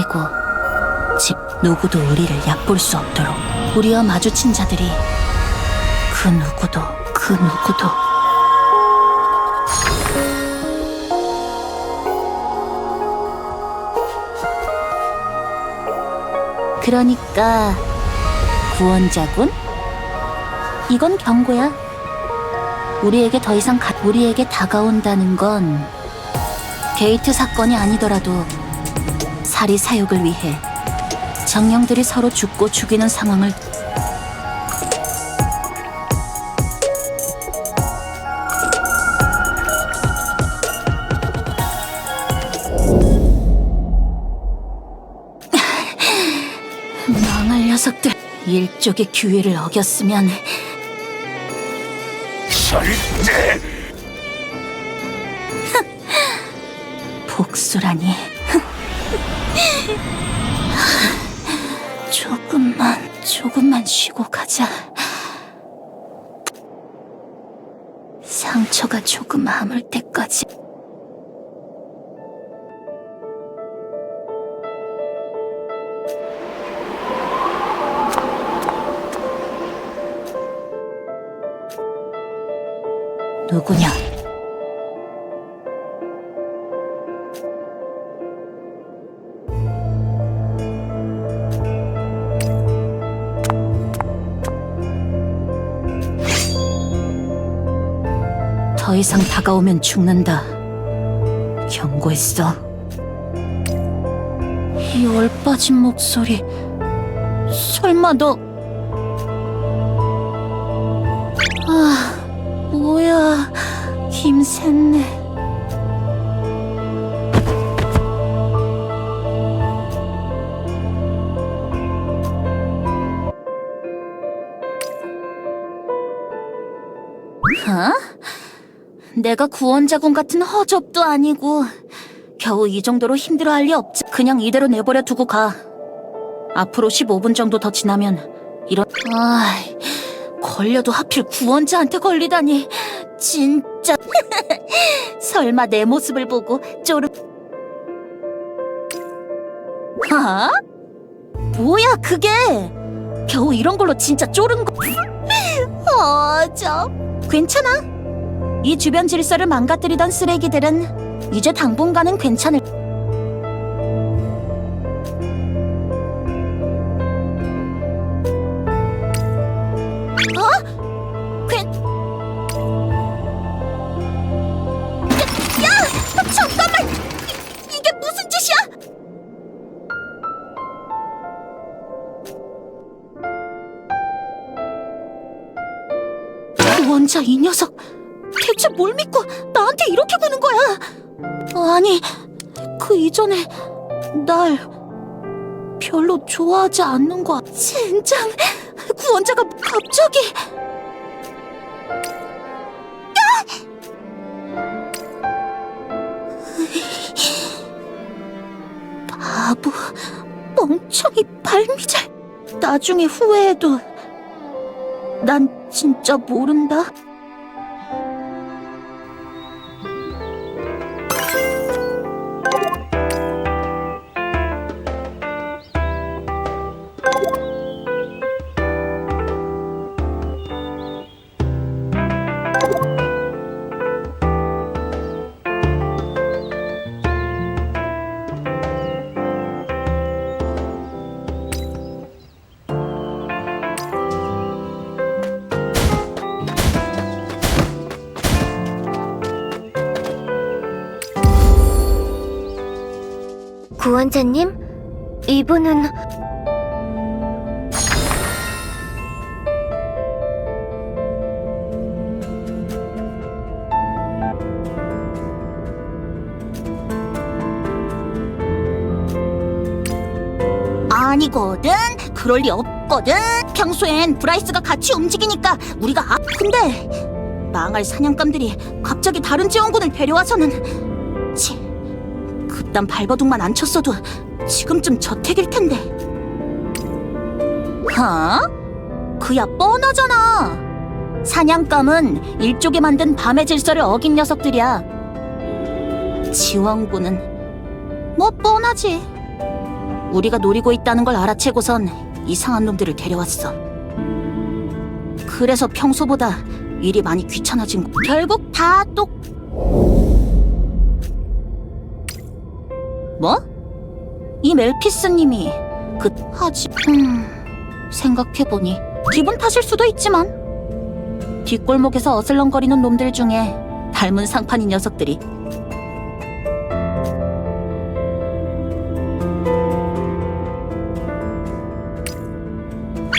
으깨고 집 누구도 우리를 얕볼 수 없도록 우리와 마주친 자들이 그 누구도 그 누구도 그러니까 구원자군? 이건 경고야. 우리에게 더 이상 가, 우리에게 다가온다는 건 게이트 사건이 아니더라도 사리 사욕을 위해 정령들이 서로 죽고 죽이는 상황을 망할 녀석들 일족의 규율을 어겼으면 절대 복수라니. 조금만, 조금만 쉬고 가자. 상처가 조금 아물 때까지. 누구냐? 이상 다가오면 죽는다. 경고했어. 이 얼빠진 목소리. 설마 너. 아, 뭐야. 힘샜네. 어? 내가 구원자군 같은 허접도 아니고 겨우 이 정도로 힘들어할 리 없지. 그냥 이대로 내버려 두고 가. 앞으로 15분 정도 더 지나면 이런 아 걸려도 하필 구원자한테 걸리다니. 진짜. 설마 내 모습을 보고 쪼르 아? 뭐야 그게? 겨우 이런 걸로 진짜 쫄은 거. 어저. 괜찮아 이 주변 질서를 망가뜨리던 쓰레기들은 이제 당분간은 괜찮을. 어? 괜. 야, 야, 잠깐만. 이- 이게 무슨 짓이야? 원자 이 녀석. 대체 뭘 믿고 나한테 이렇게 구는 거야? 아니, 그 이전에 날 별로 좋아하지 않는 거야. 젠장, 구원자가 갑자기... 바보, 멍청이 발미잘. 나중에 후회해도 난 진짜 모른다. 구원자님, 이분은 아니거든. 그럴 리 없거든. 평소엔 브라이스가 같이 움직이니까 우리가 아... 근데 망할 사냥감들이 갑자기 다른 지원군을 데려와서는 치 그딴 발버둥만 안 쳤어도 지금쯤 저택일 텐데. 어? 그야 뻔하잖아. 사냥감은 일족에 만든 밤의 질서를 어긴 녀석들이야. 지원군은 뭐 뻔하지. 우리가 노리고 있다는 걸 알아채고선 이상한 놈들을 데려왔어. 그래서 평소보다 일이 많이 귀찮아진 거. 결국 다 똑. 뭐? 이 멜피스님이 그 하지. 음, 생각해보니 기분 탓일 수도 있지만 뒷골목에서 어슬렁거리는 놈들 중에 닮은 상판이 녀석들이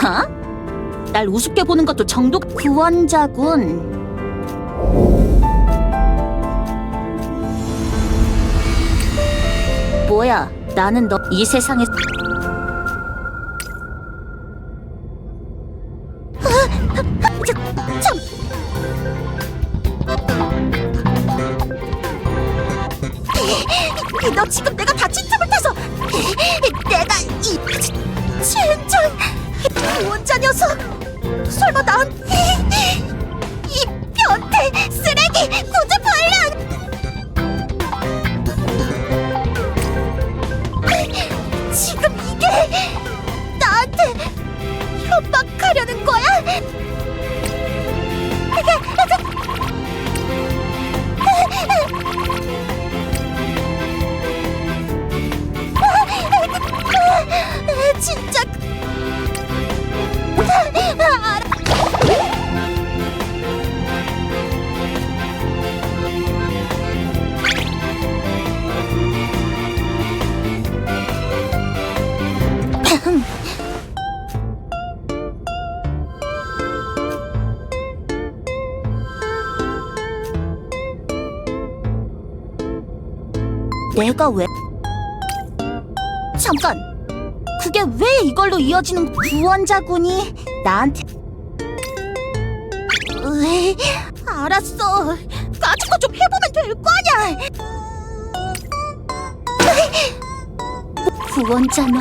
하? 날 우습게 보는 것도 정도 구원자군. 뭐야? 나는 너 이 세상에 아, 참. 너 지금 내가 다친 틈을 타서 내가 이 젠장 원자 녀석 설마 나 나한테 협박하려는 거야? 내가 왜? 잠깐. 그게 왜 이걸로 이어지는 구원자군이 나한테? 으이, 알았어. 까짓 거 좀 해보면 될 거 아니야. 으이, 구원자 너.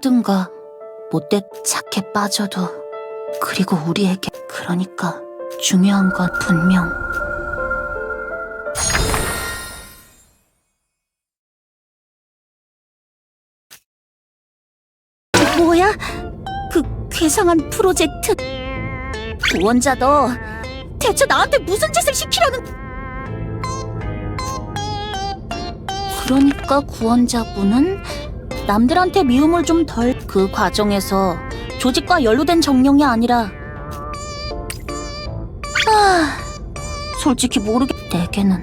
하다든가 못돼 착해 빠져도 그리고 우리에게 그러니까 중요한 건 분명 뭐야? 그 괴상한 프로젝트 구원자 너 대체 나한테 무슨 짓을 시키려는 그러니까 구원자분은 남들한테 미움을 좀 덜. 그 과정에서 조직과 연루된 정령이 아니라. 아 솔직히 모르겠 내게는.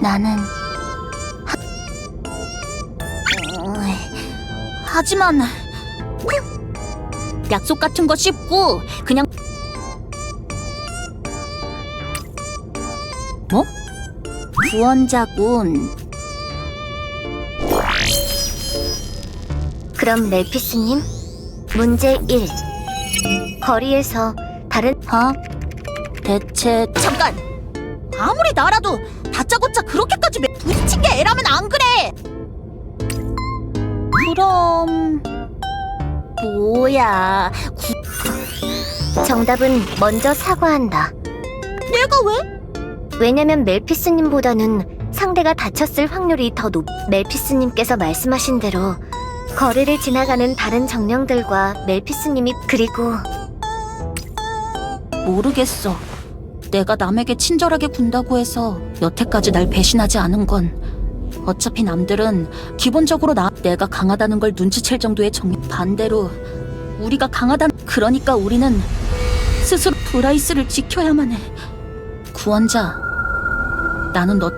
나는 하... 하지만 약속 같은 거 쉽고 그냥 뭐? 구원자군 그럼 멜피스님, 문제 1. 거리에서 다른 어? 대체 잠깐! 아무리 나라도 다짜고짜 그렇게까지 매- 부딪힌 게 애라면 안 그래! 그럼... 뭐야... 구... 정답은 먼저 사과한다. 내가 왜? 왜냐면 멜피스님보다는 상대가 다쳤을 확률이 더 높. 멜피스님께서 말씀하신 대로 거리를 지나가는 다른 정령들과 멜피스님이 그리고 모르겠어. 내가 남에게 친절하게 군다고 해서 여태까지 날 배신하지 않은 건 어차피 남들은 기본적으로 나 내가 강하다는 걸 눈치챌 정도의 정 반대로 우리가 강하다. 그러니까 우리는 스스로 브라이스를 지켜야만 해. 구원자, 나는 너.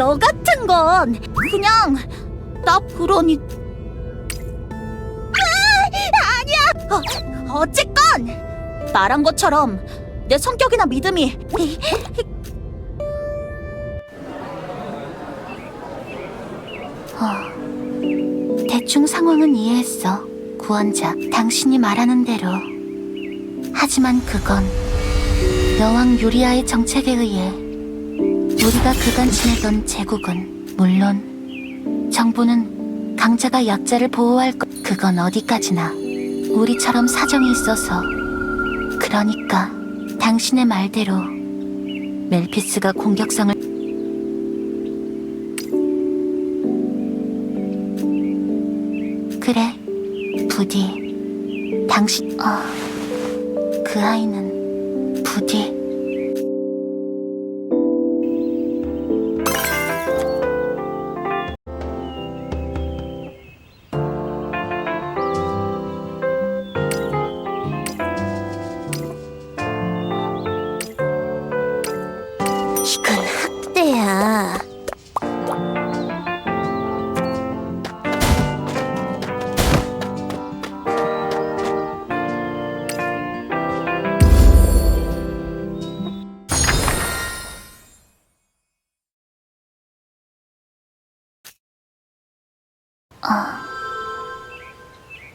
너 같은 건 그냥 나 그러니. 아, 아니야. 어, 어쨌건 말한 것처럼 내 성격이나 믿음이 어, 대충 상황은 이해했어. 구원자, 당신이 말하는 대로. 하지만 그건 여왕 유리아의 정책에 의해 우리가 그간 지내던 제국은 물론 정부는 강자가 약자를 보호할 것 그건 어디까지나 우리처럼 사정이 있어서. 그러니까 당신의 말대로 멜피스가 공격성을 그래 부디. 당신 어, 그 아이는 부디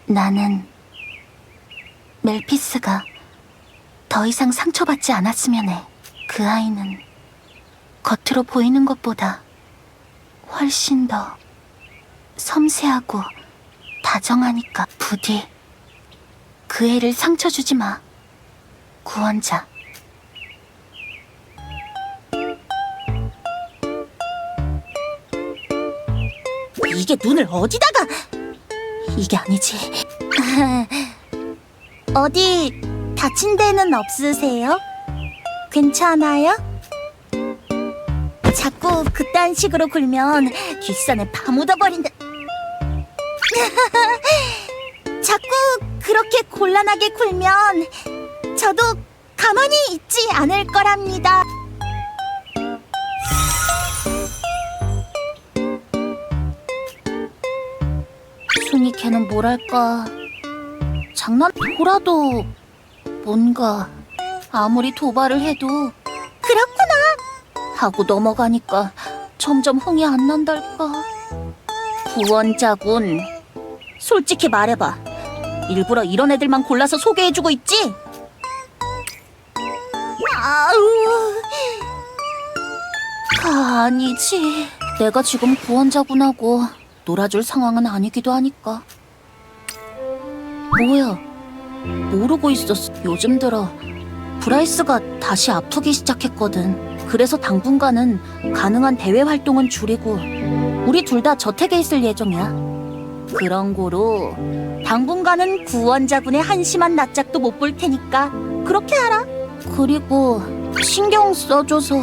나는 멜피스가 더 이상 상처받지 않았으면 해. 그 아이는 겉으로 보이는 것보다 훨씬 더 섬세하고 다정하니까 부디 그 애를 상처 주지 마. 구원자. 이게 눈을 어디다가? 이게 아니지. 어디 다친 데는 없으세요? 괜찮아요? 자꾸 그딴 식으로 굴면 귓산에 파묻어버린다. 자꾸 그렇게 곤란하게 굴면 저도 가만히 있지 않을 거랍니다. 걔는 뭐랄까 장난 보라도 뭔가 아무리 도발을 해도 그렇구나 하고 넘어가니까 점점 흥이 안 난달까. 구원자군 솔직히 말해봐. 일부러 이런 애들만 골라서 소개해주고 있지? 아우. 아니지. 내가 지금 구원자군하고 놀아줄 상황은 아니기도 하니까. 뭐야? 모르고 있었어. 요즘 들어. 브라이스가 다시 아프기 시작했거든. 그래서 당분간은 가능한 대외 활동은 줄이고 우리 둘 다 저택에 있을 예정이야. 그런 고로 당분간은 구원자군의 한심한 낯짝도 못 볼 테니까 그렇게 하라. 그리고 신경 써줘서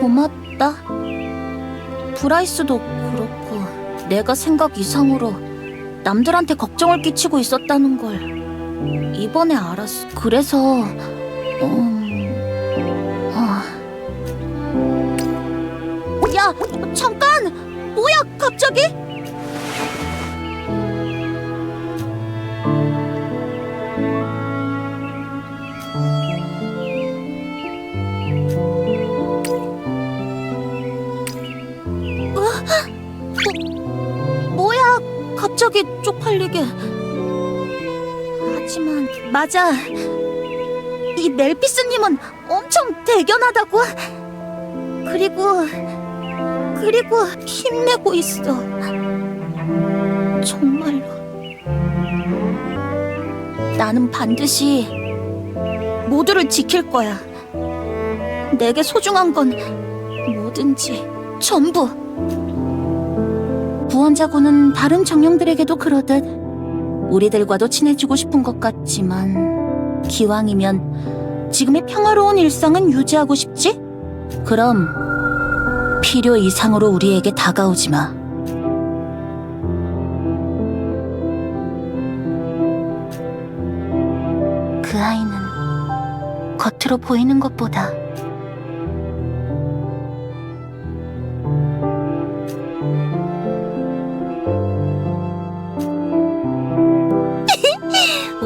고맙다. 브라이스도 내가 생각 이상으로 남들한테 걱정을 끼치고 있었다는 걸 이번에 알았어. 그래서 음... 어... 야 잠깐 뭐야 갑자기? 갑자기 쪽팔리게. 하지만 맞아. 이 멜피스님은 엄청 대견하다고? 그리고 그리고 힘내고 있어. 정말로. 나는 반드시 모두를 지킬 거야. 내게 소중한 건 뭐든지 전부 구원자군은 다른 정령들에게도 그러듯 우리들과도 친해지고 싶은 것 같지만 기왕이면 지금의 평화로운 일상은 유지하고 싶지? 그럼 필요 이상으로 우리에게 다가오지 마. 그 아이는 겉으로 보이는 것보다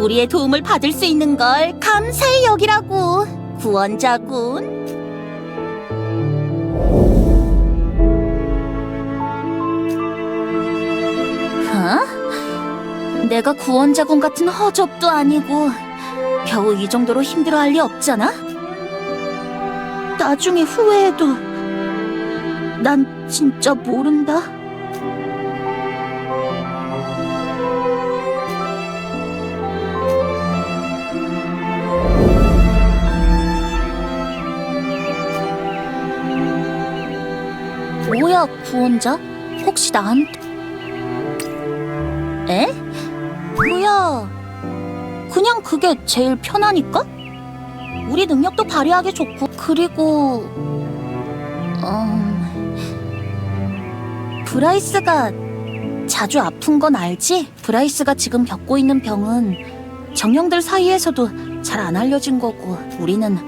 우리의 도움을 받을 수 있는 걸 감사히 여기라고 구원자군. 어? 내가 구원자군 같은 허접도 아니고 겨우 이 정도로 힘들어할 리 없잖아. 나중에 후회해도 난 진짜 모른다. 뭐야, 구원자? 혹시 나한테... 에? 뭐야? 그냥 그게 제일 편하니까? 우리 능력도 발휘하기 좋고 그리고... 음... 브라이스가 자주 아픈 건 알지? 브라이스가 지금 겪고 있는 병은 정령들 사이에서도 잘 안 알려진 거고 우리는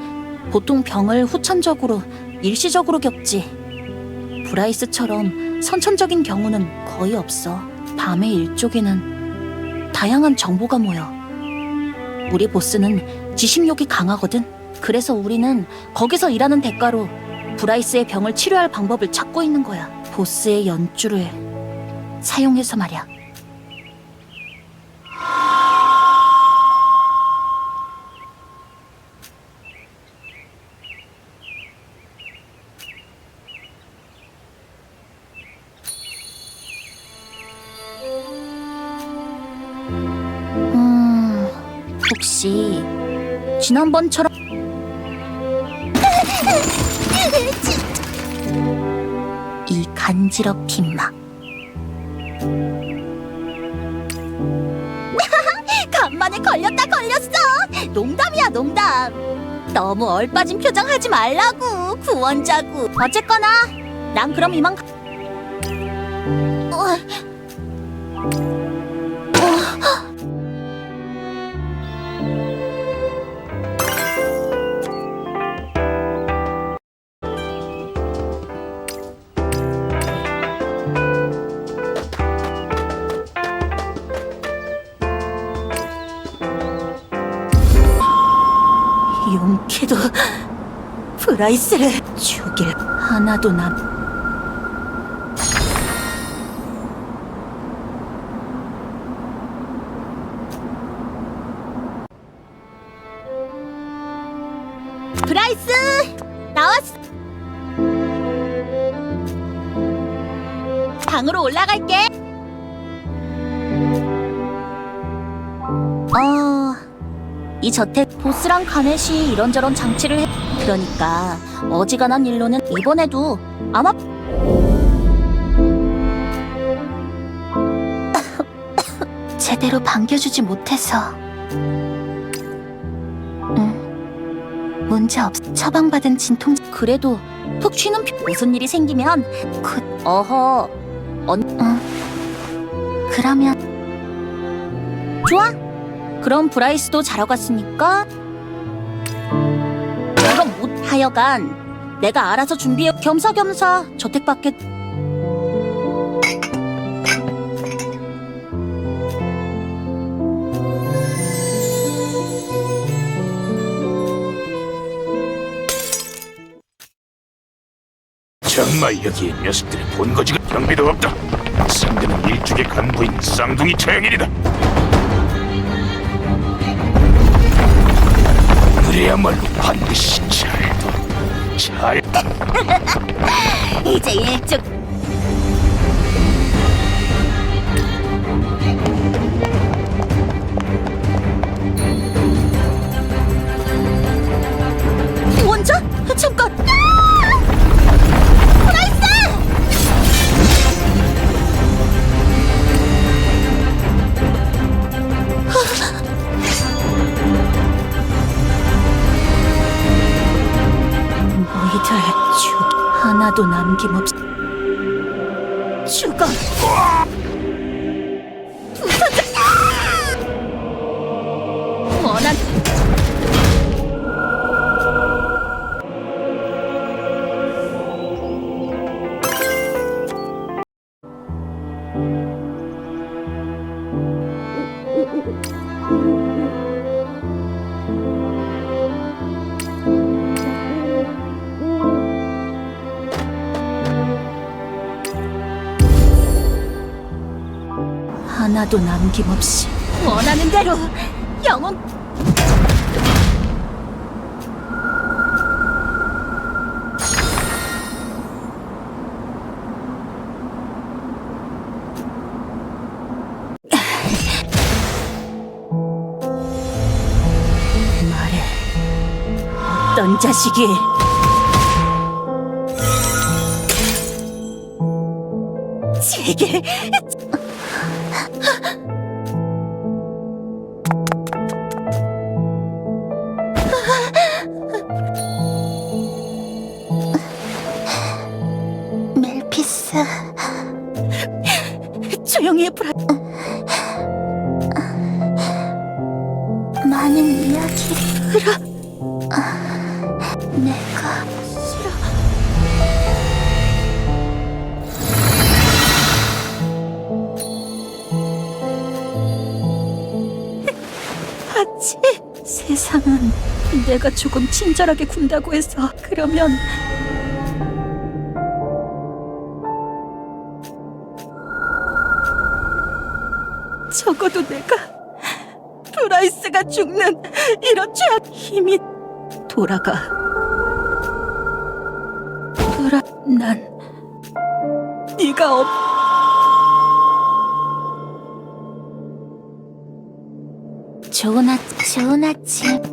보통 병을 후천적으로 일시적으로 겪지 브라이스처럼 선천적인 경우는 거의 없어. 밤의 일족에는 다양한 정보가 모여. 우리 보스는 지식욕이 강하거든. 그래서 우리는 거기서 일하는 대가로 브라이스의 병을 치료할 방법을 찾고 있는 거야. 보스의 연주를 사용해서 말이야. 지난번처럼 이 간지럽힌 맛. 간만에 걸렸다 걸렸어. 농담이야 농담. 너무 얼빠진 표정 하지 말라고 구원자고. 어쨌거나 난 그럼 이만. 가... 어. 라이스를 죽일 하나도 남. 브라이스 나왔어. 방으로 올라갈게. 어. 이 저택 보스랑 가넷이 이런저런 장치를 해. 그러니까 어지간한 일로는 이번에도 아마 제대로 반겨주지 못해서. 응. 문제 없 처방받은 진통 그래도 푹 쉬는 편- 무슨 일이 생기면 그 어허. 언 응. 그러면 좋아. 그럼 브라이스도 자러 갔으니까 하여간 내가 알아서 준비해 겸사겸사 저택 밖에 정말 여기에 녀석들이 본 거지가 경비도 없다. 상대는 일족의 간부인 쌍둥이 차영일이다. 그래야말로 반드시 잘, 잘. 이제 일찍 하나도 남김없이. 원하는 대로 영혼. 말해. 어떤 자식이. 제게 해 브라 많은 이야기를 아, 내가 싫어. 하지 세상은 내가 조금 친절하게 군다고 해서 그러면 적어도 내가 브라이스가 죽는 이런 죄악 힘이 돌아가 브라 난 네가 없 좋은 아 좋은 아침.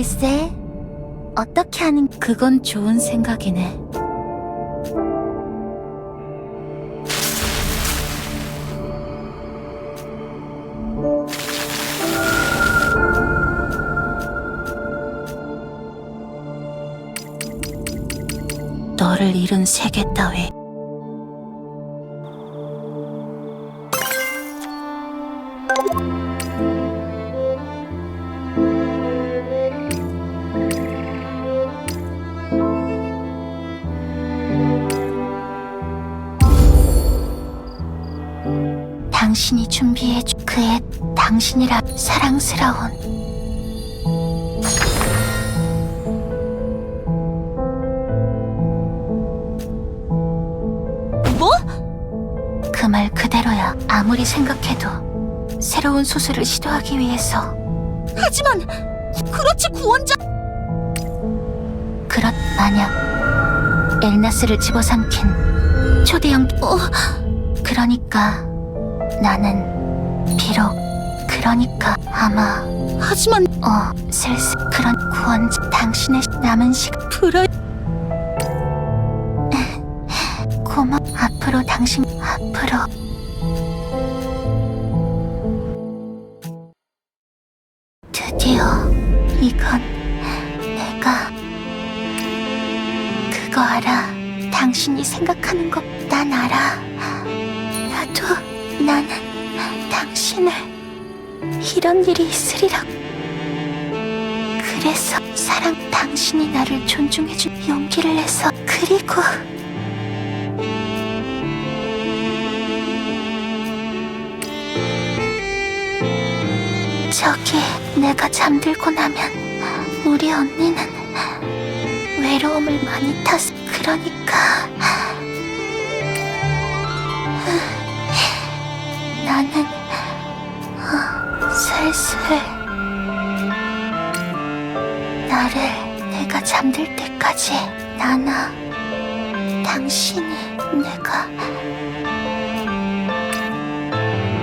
글쎄, 어떻게 하는 그건 좋은 생각이네. 너를 잃은 세계 따위 당신이 준비해준 그의 당신이라 사랑스러운 뭐? 그 말 그대로야. 아무리 생각해도 새로운 수술을 시도하기 위해서 하지만 그렇지 구원자 그렇 만약 엘나스를 집어삼킨 초대형 어 그러니까 나는 비록 그러니까 아마 하지만 어 슬슬 그런 구원자 당신의 남은 시간 브라이 고마. 앞으로 당신 앞으로. 드디어 이건 내가 그거 알아. 당신이 생각하는 것 난 알아 당신을 이런 일이 있으리라 그래서 사랑 당신이 나를 존중해준 용기를 내서 그리고 저기 내가 잠들고 나면 우리 언니는 외로움을 많이 타서 그러니까. 나는 어, 슬슬 나를 내가 잠들 때까지 나나 당신이 내가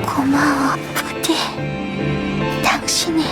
고마워 부디 당신이